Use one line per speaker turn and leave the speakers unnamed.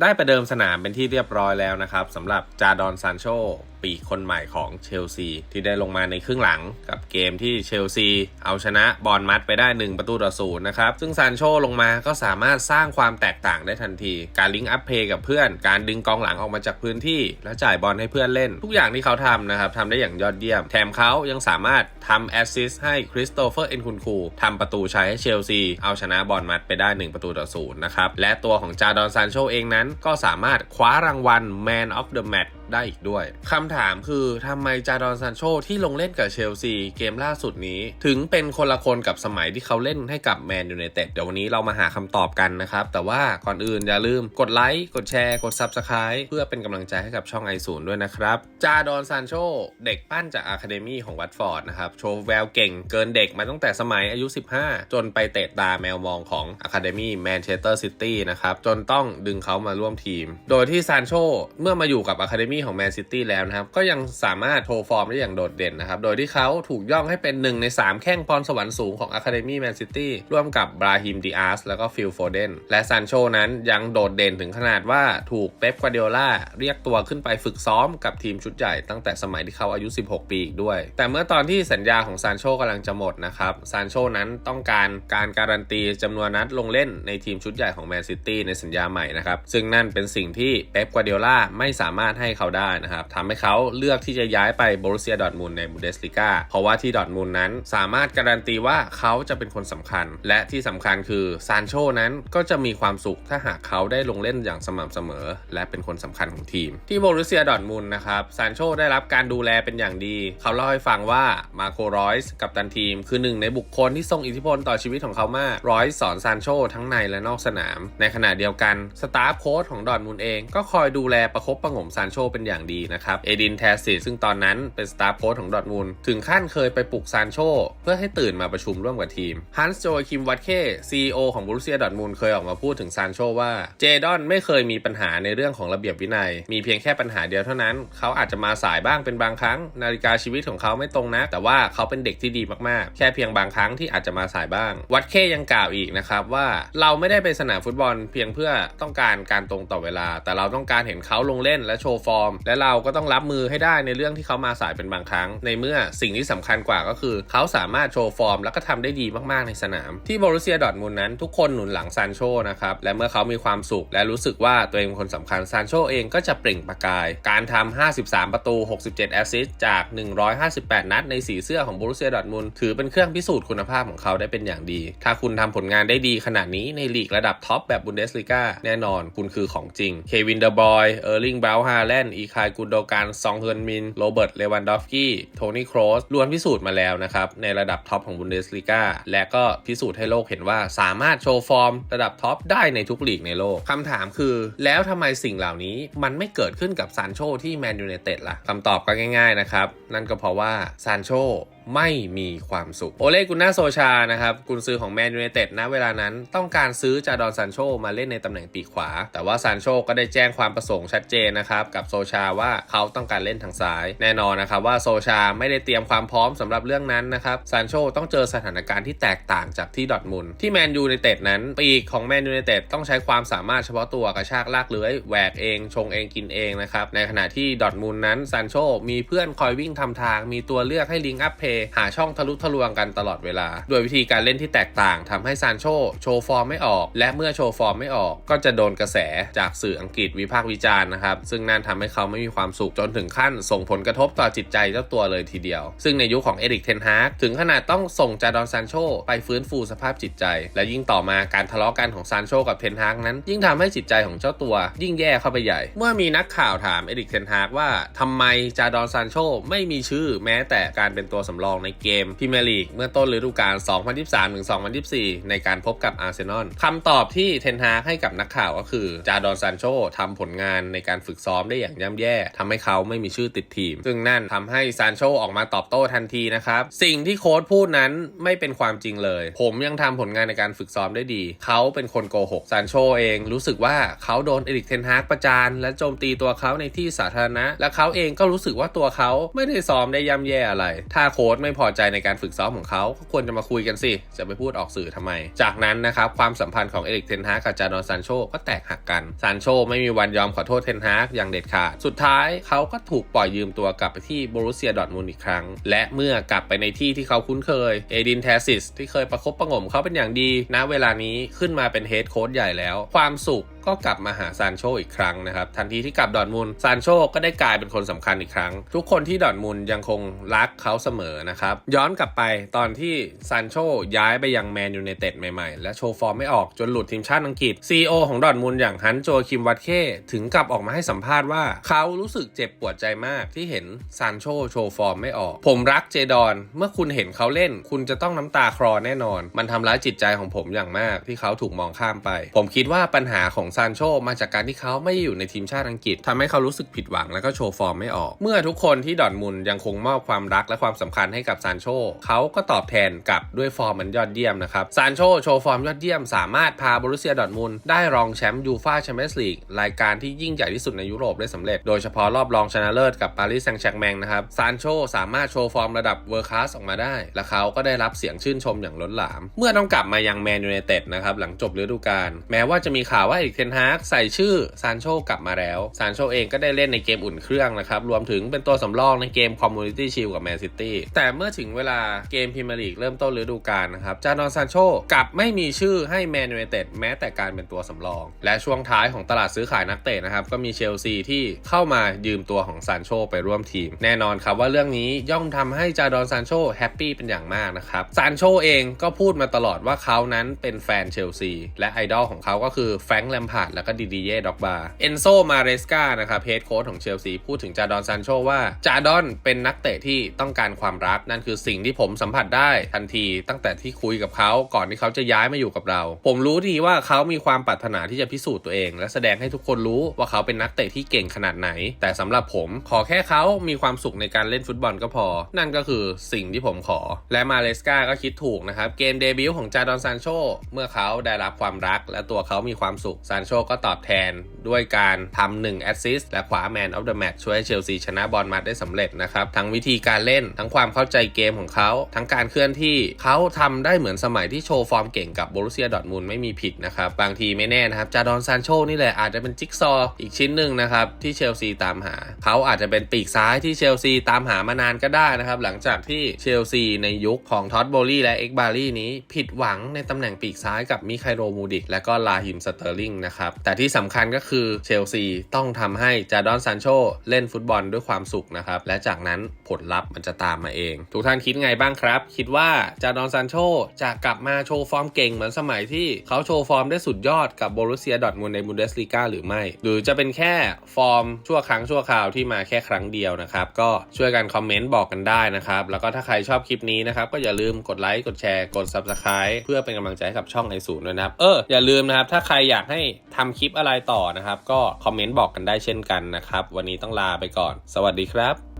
ได้ประเดิมสนามเป็นที่เรียบร้อยแล้วนะครับสำหรับจาดอนซานโชปีกคนใหม่ของเชลซี ที่ได้ลงมาในครึ่งหลังกับเกมที่เชลซี เอาชนะบอลมัดไปได้ 1 ประตูต่อศูนย์นะครับ ซึ่งซานโชลงมาก็สามารถสร้างความแตกต่างได้ทันที การลิงก์อัพเพย์กับเพื่อน การดึงกองหลังออกมาจากพื้นที่ และจ่ายบอลให้เพื่อนเล่น ทุกอย่างที่เขาทำนะครับทำได้อย่างยอดเยี่ยม แถมเขายังสามารถทำแอสซิสต์ให้คริสโตเฟอร์เอ็นคุนคูทำประตูชัยให้เชลซีเอาชนะบอลมัดไปได้ 1 ประตูต่อศูนย์นะครับและตัวของจาดอนซานโชเองนั้นนั้นก็สามารถคว้ารางวัล Man of the Match ได้อีกด้วยคำถามคือทำไมจาดอนซานโชที่ลงเล่นกับเชลซีเกมล่าสุดนี้ ถึงเป็นคนละคนกับสมัยที่เขาเล่นให้กับแมนยูไนเต็ดเดี๋ยววันนี้เรามาหาคำตอบกันนะครับ แต่ว่าก่อนอื่นอย่าลืมกดไลค์กดแชร์กด Subscribe เพื่อเป็นกำลังใจให้กับช่องไอศูนย์ด้วยนะครับจาดอนซานโชเด็กปั้นจากอะคาเดมี่ของวัตฟอร์ดนะครับโชว์แววเก่งเกินเด็กมาตั้งแต่สมัยอายุ 15 จนไปเตะตาแมวมองของอะคาเดมี่แมนเชสเตอร์ซิตี้นะครับจนต้องดึงเขามาร่วมทีม โดยที่ซานโชเมื่อมาอยู่กับอะคาเดมี่ของแมนซิตี้แล้วนะครับ ก็ยังสามารถโชว์ฟอร์มได้อย่างโดดเด่นนะครับ โดยที่เขาถูกย่องให้เป็นหนึ่งใน 3 แข้งพรสวรรค์สูงของอะคาเดมี่แมนซิตี้ร่วมกับบราฮิมดิอาสแล้วก็ฟิลโฟเดนและซานโชนั้นยังโดดเด่นถึงขนาดว่าถูกเป๊ปกวาเดโอล่าเรียกตัวขึ้นไปฝึกซ้อมกับทีมชุดใหญ่ตั้งแต่สมัยที่เขาอายุ 16 ปีอีกด้วย แต่เมื่อตอนที่สัญญาของซานโชกำลังจะหมดนะครับซานโชนั้นต้องการการการันตีจำนวนนัดลงเล่นในทีมชุดใหญ่ของแมนซิตี้ในสัญญาใหม่นะครับซึ่งนั่นเป็นสิ่งที่เป๊ปกวาเดโอล่าไม่สามารถให้เขาได้นะครับทำให้เขาเลือกที่จะย้ายไปโบรุเซียดอทมุนในบูเดสลิก้าเพราะว่าที่ดอทมุนนั้นสามารถการันตีว่าเขาจะเป็นคนสำคัญ และที่สำคัญคือซานโชนั้นก็จะมีความสุขถ้าหากเขาได้ลงเล่นอย่างสม่ำเสมอ และเป็นคนสำคัญของทีม ที่โบรุเซียดอทมุนนะครับซานโชได้รับการดูแลเป็นอย่างดี เขาเล่าให้ฟังว่ามาโครอยส์กับตันทีม คือหนึ่งในบุคคลที่ทรงอิทธิพลต่อชีวิตของเขามากรอยส์สอนซานโชทั้งในและนอกสนาม ในขณะเดียวกันสตาฟโค้ชของดอทมุนเองก็คอยดูแลประคบประหงมซานโชเป็นอย่างดีนะครับ เอดินแทสซิซึ่งตอนนั้นเป็นสตาฟโค้ชของดอร์ทมุนถึงขั้นเคยไปปลุกซานโชเพื่อให้ตื่นมาประชุมร่วมกับทีมฮันส์โจคิมวัตเคซีอของบรูเซียดอร์ทมุนเคยออกมาพูดถึงซานโชว่าเจดอนไม่เคยมีปัญหาในเรื่องของระเบียบวินัย มีเพียงแค่ปัญหาเดียวเท่านั้น เขาอาจจะมาสายบ้างเป็นบางครั้ง นาฬิกาชีวิตของเขาไม่ตรงนะ แต่ว่าเขาเป็นเด็กที่ดีมากๆ แค่เพียงบางครั้งที่อาจจะมาสายบ้าง วัดเคยังกล่าวอีกนะครับว่าเราไม่ได้ไปสนามฟุตบอลเพียงเพื่อต้องการการตรงต่อเวลา แต่เราต้องการเห็นเขาลงเล่นและโชว์ฟอร์มและเราก็ต้องรับมือให้ได้ในเรื่องที่เขามาสายเป็นบางครั้ง ในเมื่อสิ่งที่สำคัญกว่าก็คือ เขาสามารถโชว์ฟอร์ม แล้วก็ทำได้ดีมากๆในสนาม ที่บรูเซียดอร์ทมุนนั้นทุกคนหนุนหลังซานโชนะครับและเมื่อเขามีความสุข และรู้สึกว่าตัวเองเป็นคนสำคัญซานโชเองก็จะเปล่งประกาย การทำ53 ประตู 67 แอสซิสต์จาก 158 นัด ในสีเสื้อของบรูเซียดอร์ทมุนถือเป็นเครื่องพิสูจน์คุณภาพของเขาได้เป็นอย่างดี ถ้าคุณทำผลงานได้ดีขนาดนี้ในลีกระดับท็อปแบบบุนเดสลิก้าแน่นอนคุณคือของจริงเควินเดอร์บอยเออร์ลิงบราวฮาแลนด์อีคายกุนโดการซองเฮิร์นมิน โรเบิร์ต เลวันดอฟกี้ โทนี่โครสล้วนพิสูจน์มาแล้วนะครับ ในระดับท็อปของบุนเดสลิก้าและก็พิสูจน์ให้โลกเห็นว่าสามารถโชว์ฟอร์มระดับท็อปได้ในทุกลีกในโลกคำถามคือ แล้วทำไมสิ่งเหล่านี้มันไม่เกิดขึ้นกับซานโชที่แมนยูเนเต็ดล่ะคำตอบก็ง่ายๆนะครับ นั่นก็เพราะว่าซานโช ไม่มีความสุข โอเลกุนนาโซชานะครับกุนซือของแมนยูไนเต็ดณเวลานั้นต้องการซื้อจาดอนซานโชมาเล่นในตำแหน่งปีกขวา แต่ว่าซานโชก็ได้แจ้งความประสงค์ชัดเจนนะครับกับโซชาว่าเขาต้องการเล่นทางซ้าย แน่นอนนะครับว่าโซชาไม่ได้เตรียมความพร้อมสำหรับเรื่องนั้นนะครับซานโชต้องเจอสถานการณ์ที่แตกต่างจากที่ดอทมุนที่แมนยูไนเต็ดนั้น ปีกของแมนยูไนเต็ดต้องใช้ความสามารถเฉพาะตัวกระชากลากเลื้อยแหวกเองชงเองกินเองนะครับในขณะที่ดอทมุนนั้นซานโชมีเพื่อนคอยวิ่งทำทางมีตัวเลือกให้ลิงอัพเพย์หาช่องทะลุทะลวงกันตลอดเวลา โดยวิธีการเล่นที่แตกต่างทำให้ซานโชโชว์ฟอร์มไม่ออก และเมื่อโชว์ฟอร์มไม่ออก ก็จะโดนกระแสจากสื่ออังกฤษวิพากษ์วิจารณ์นะครับซึ่งนั่นทำให้เขาไม่มีความสุขจนถึงขั้น ส่งผลกระทบต่อจิตใจเจ้าตัวเลยทีเดียว ซึ่งในยุคของเอริกเทนฮากถึงขนาดต้องส่งจาดอนซานโชไปฟื้นฟูสภาพจิตใจ และยิ่งต่อมาการทะเลาะกันของซานโชกับเทนฮากนั้น ยิ่งทำให้จิตใจของเจ้าตัว ยิ่งแย่เข้าไปใหญ่ เมื่อมีนักข่าวถามเอริกเทนฮากว่าทำไมจาดอนซานโชไม่มีชื่อแม้แต่การเป็นตัวสำรองในเกมพรีเมียร์ลีกเมื่อต้นฤดูกาล 2023-2024 ในการพบกับอาร์เซนอลคำตอบที่เทนฮาให้กับนักข่าวก็คือจาดอนซานโชทำผลงานในการฝึกซ้อมได้อย่างย่ำแย่ทำให้เขาไม่มีชื่อติดทีม ซึ่งนั่นทำให้ซานโชออกมาตอบโต้ทันทีนะครับ สิ่งที่โค้ชพูดนั้นไม่เป็นความจริงเลย ผมยังทำผลงานในการฝึกซ้อมได้ดี เขาเป็นคนโกหกซานโชเองรู้สึกว่าเขาโดนเอริกเทนฮากประจานและโจมตีตัวเขาในที่สาธารณะ และเขาเองก็รู้สึกว่าตัวเขาไม่ได้ซ้อมได้ย่ำแย่อะไร ถ้าโค้ชชไม่พอใจในการฝึกซ้อมของเขาก็ควรจะมาคุยกันสิ จะไปพูดออกสื่อทำไม จากนั้นนะครับความสัมพันธ์ของเอริกเทนฮากกับจาดอนซานโชก็แตกหักกันซานโชไม่มีวันยอมขอโทษเทนฮากอย่างเด็ดขาด สุดท้ายเขาก็ถูกปล่อยยืมตัวกลับไปที่บรุเซียดอร์ทมุนอีกครั้ง และเมื่อกลับไปในที่ที่เขาคุ้นเคยเอดินเทซิสที่เคยประคบประงมเขาเป็นอย่างดีณเวลานี้ขึ้นมาเป็นเฮดโค้ชใหญ่แล้ว ความสุข ก็กลับมาหาซานโชอีกครั้งนะครับ ทันทีที่กลับดอร์ทมุนซานโชก็ได้กลายเป็นคนสำคัญอีกครั้ง ทุกคนที่ดอร์ทมุนยังคงรักเขาเสมอนะครับ ย้อนกลับไปตอนที่ซานโชย้ายไปยังแมนยูไนเต็ดใหม่ๆ และโชว์ฟอร์มไม่ออกจนหลุดทีมชาติอังกฤษ CEO ของดอร์ทมุนอย่างฮันโจคิมวัตเคถึงกลับออกมาให้สัมภาษณ์ว่าเขารู้สึกเจ็บปวดใจมากที่เห็นซานโชโชว์ฟอร์มไม่ออก ผมรักเจดอน เมื่อคุณเห็นเขาเล่น คุณจะต้องน้ำตาคลอแน่นอน มันทำร้ายจิตใจของผมอย่างมากที่เขาถูกมองข้ามไป ผมคิดว่าปัญหาของซานโชมาจากการที่เขาไม่อยู่ในทีมชาติอังกฤษทำให้เขารู้สึกผิดหวังแล้วก็โชว์ฟอร์มไม่ออก เมื่อทุกคนที่ดอร์มุนยังคงมอบความรักและความสำคัญให้กับซานโชเขาก็ตอบแทนกลับด้วยฟอร์มมันยอดเยี่ยมนะครับซานโชโชว์ฟอร์มยอดเยี่ยมสามารถพาบรุเซียดอร์ทมุนได้รองแชมป์ยูฟ่าแชมเปี้ยนส์ลีกรายการที่ยิ่งใหญ่ที่สุดในยุโรปได้สำเร็จ โดยเฉพาะรอบรองชนะเลิศกับปารีสแซงต์แชร์กแมงนะครับซานโชสามารถโชว์ฟอร์มระดับเวอร์คลาสออกมาได้ และเขาก็ได้รับเสียงชื่นชมอย่างล้นหลาม เมื่อต้องกลับมายังแมนยูไนเต็ดนะครับหลังจบฤดูกาลแม้ว่าจะมีข่าวว่าเอกเทนฮากใส่ชื่อซานโชกลับมาแล้วซานโชเองก็ได้เล่นในเกมอุ่นเครื่องนะครับ รวมถึงเป็นตัวสำรองในเกมคอมมูนิตี้ชิลกับแมนซิตี้แต่เมื่อถึงเวลาเกมพรีเมียร์ลีกเริ่มต้นฤดูกาลนะครับจาดอนซานโชกลับไม่มีชื่อให้แมนยูไนเต็ดแม้แต่การเป็นตัวสำรอง และช่วงท้ายของตลาดซื้อขายนักเตะนะครับก็มีเชลซีที่เข้ามายืมตัวของซานโชไปร่วมทีม แน่นอนครับว่าเรื่องนี้ย่อมทำให้จาดอนซานโชแฮปปี้เป็นอย่างมากนะครับซานโชเองก็พูดมาตลอดว่าเขานั้นเป็นแฟนเชลซีและไอดอลของเขาก็คือแฟรงค์แลมพาร์ดและก็ดิดีเย่ด็อกบาเอนโซมาเรสกานะครับเฮดโค้ชของเชลซีพูดถึงจาดอนซานโชว่าจาดอนเป็นนักเตะที่ต้องการความรักนั่นคือสิ่งที่ผมสัมผัสได้ทันทีตั้งแต่ที่คุยกับเขาก่อนที่เขาจะย้ายมาอยู่กับเรา ผมรู้ดีว่าเขามีความปรารถนาที่จะพิสูจน์ตัวเอง และแสดงให้ทุกคนรู้ว่าเขาเป็นนักเตะที่เก่งขนาดไหน แต่สำหรับผมขอแค่เขามีความสุขในการเล่นฟุตบอลก็พอ นั่นก็คือสิ่งที่ผมขอ และมาเลสกาก็คิดถูกนะครับเกมเดบิวต์ของจาดอนซานโชเมื่อเขาได้รับความรักและตัวเขามีความสุขซานโชก็ตอบแทนด้วยการทำหนึ่งแอสซิสต์และคว้าแมนออฟเดอะแมตช์ช่วยให้เชลซีชนะบอลมัดได้สำเร็จนะครับ ทั้งวิธีการเล่นทั้งความเข้าใจเกมของเขา ทั้งการเคลื่อนที่เขาทำได้เหมือนสมัยที่โชว์ฟอร์มเก่งกับโบรุเซียดอทมุนไม่มีผิดนะครับ บางทีไม่แน่นะครับ จาดอนซานโชนี่แหละอาจจะเป็นจิ๊กซออีกชิ้นหนึ่งนะครับ ที่เชลซีตามหา เขาอาจจะเป็นปีกซ้ายที่เชลซีตามหามานานก็ได้นะครับ หลังจากที่เชลซีในยุคของท็อตโบลี่และเอ็กบารี่นี้ผิดหวังในตำแหน่งปีกซ้ายกับมิคาโรมูดิกและก็ลาฮิมสเตอร์ลิงนะครับ แต่ที่สำคัญก็คือเชลซีต้องทำให้จาดอนซานโชเล่นฟุตบอลด้วยความสุขนะครับ และจากนั้นผลลัพธ์มันจะตามมาเอง ทุกท่านคิดไงบ้างครับ คิดว่าจาดอนซานโชจะกลับมาโชว์ฟอร์มเก่งเหมือนสมัยที่เขาโชว์ฟอร์มได้สุดยอดกับโบรุเซียดอทมุนในบุนเดสลีกาหรือไม่ หรือจะเป็นแค่ฟอร์มชั่วครั้งชั่วคราวที่มาแค่ครั้งเดียวนะครับก็ช่วยกันคอมเมนต์บอกกันได้นะครับแล้วก็ถ้าใครชอบคลิปนี้นะครับก็อย่าลืมกดไลค์กดแชร์กด Subscribe เพื่อเป็นกำลังใจให้กับช่องไอศูนย์ด้วยนะครับเอออย่าลืมนะครับถ้าใครอยากให้ทำคลิปอะไรต่อนะครับ ก็คอมเมนต์บอกกันได้เช่นกันนะครับ วันนี้ต้องลาไปก่อน สวัสดีครับ